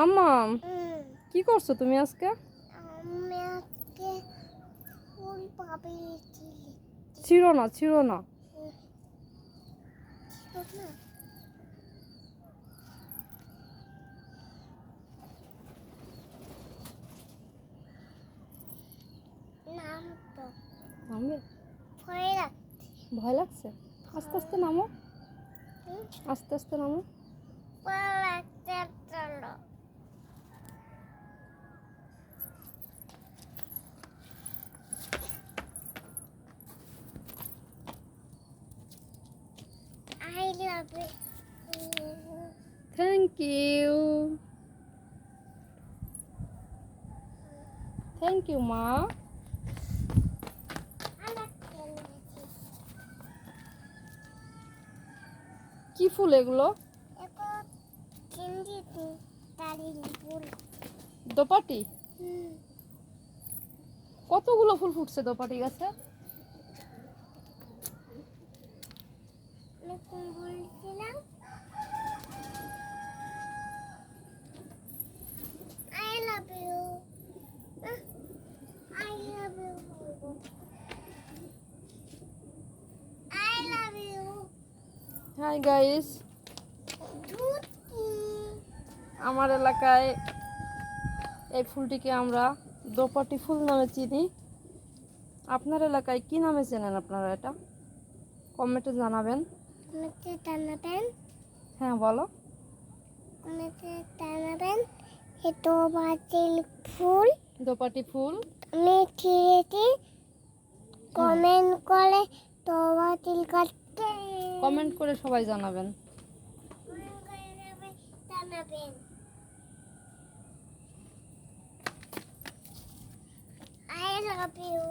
মাম্মা হুম, কি করছ তুমি আজকে? ছিল না ছিল না। ভয় লাগছে। আস্তে আস্তে নামো। আস্তে আস্তে নামো ভয় লাগছে চলো I love it. Thank you thank you মা কি ফুল এগুলো? দোপাটি? কতগুলো ফুল ফুটছে দোপাটি গাছে বলছিলাম I love you. I love you. I love you. Hi guys আমার এলাকায় এই ফুলটিকে আমরা দোপাটি ফুল নামে চিনি। আপনার এলাকায় কি নামে চেনেন আপনারা এটা? কমেন্টে জানাবেন। হ্যাঁ বলো। জানাবেন ফুল দোপাটি ফুল। আমি কমেন্ট করে তো বাতিল করতে কমেন্ট করে সবাই জানাবেন I love you.